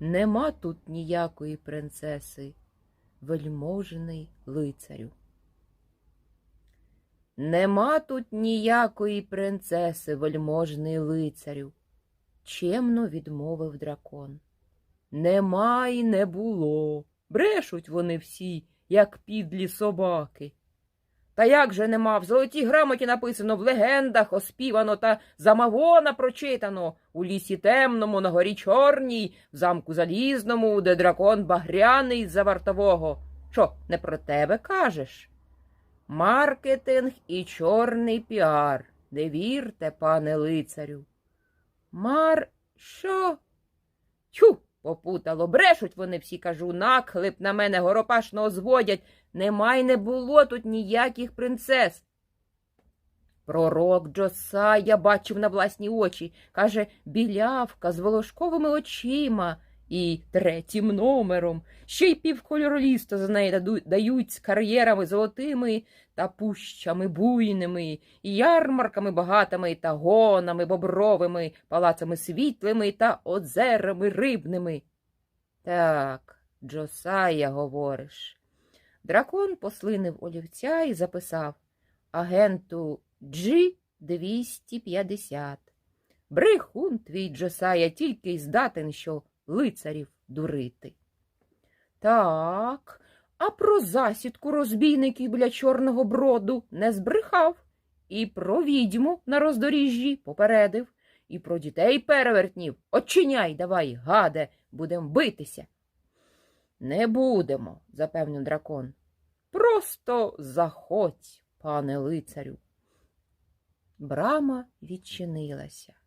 Нема тут ніякої принцеси, вельможний лицарю. Нема тут ніякої принцеси, вельможний лицарю, чемно відмовив дракон. Нема й не було. Брешуть вони всі, як підлі собаки. Та як же нема? В золотій грамоті написано, в легендах оспівано та замавона прочитано, у лісі темному, на горі чорній, в замку залізному, де дракон багряний з-за вартового. Що, не про тебе кажеш? Маркетинг і чорний піар. Не вірте, пане лицарю. Мар. що? Попутало, брешуть вони всі, кажу, наклеп на мене горопашного зводять. Нема й не було тут ніяких принцес. Пророк Джосая бачив на власні очі, каже, білявка з волошковими очима і третім номером. Ще й півкольороліста за неї дають з кар'єрами золотими та пущами буйними, і ярмарками багатими та гонами бобровими, палацами світлими та озерами рибними. Так, Джосая, говориш. Дракон послинив олівця і записав агенту G250. Брехун твій Джосая тільки й здатен, що лицарів дурити. Так, а про засідку розбійників біля Чорного броду не збрехав, і про відьму на роздоріжжі попередив, і про дітей перевертнів. Очиняй давай, гаде, будем битися. Не будемо, запевнив дракон. Просто заходь, пане лицарю. Брама відчинилася.